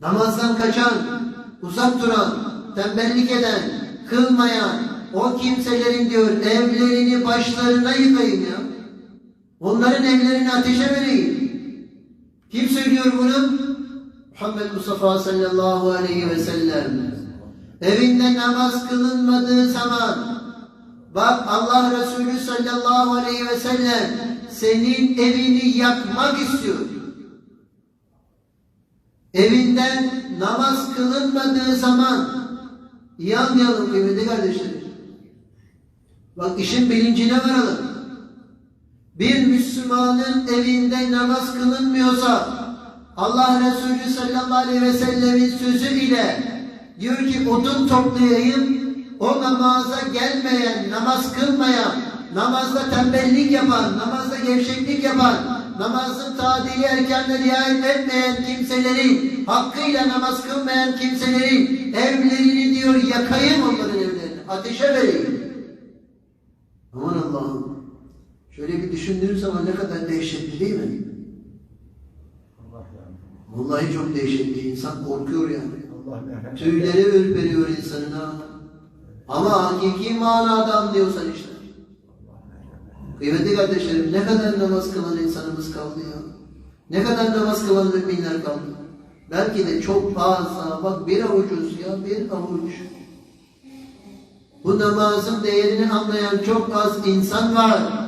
Namazdan kaçan, uzak duran, tembellik eden, kılmayan o kimselerin diyor evlerini başlarına yıkayın ya. Onların evlerini ateşe vereyim. Kim söylüyor bunu? Muhammed Mustafa sallallahu aleyhi ve sellem. Evinde namaz kılınmadığı zaman bak Allah Resulü sallallahu aleyhi ve sellem senin evini yakmak istiyor. Evinden namaz kılınmadığı zaman yanmayalım kıymetli kardeşlerim. Bak işin bilincine varalım. Bir Müslümanın evinde namaz kılınmıyorsa Allah Resulü sallallahu aleyhi ve sellemin sözü ile diyor ki odun toplayayım o namaza gelmeyen, namaz kılmayan, namazda tembellik yapan, namazda gevşeklik yapan, namazın tadili erkenle riayet etmeyen kimselerin, hakkıyla namaz kılmayan kimselerin evlerini diyor yakayım onların evlerini, ateşe vereyim. Aman Allah'ım. Şöyle bir düşündüğün zaman ne kadar dehşetli değil mi? Vallahi çok dehşetli. İnsan korkuyor yani. Tüyleri ürperiyor insanın ha. Ama hakiki manada diyorsan işte. Kıymetli kardeşlerim ne kadar namaz kılan insanımız kaldı ya. Ne kadar namaz kılan müminler kaldı. Belki de çok fazla. Bak bir avucuz ya bir avuç. Bu namazın değerini anlayan çok az insan var.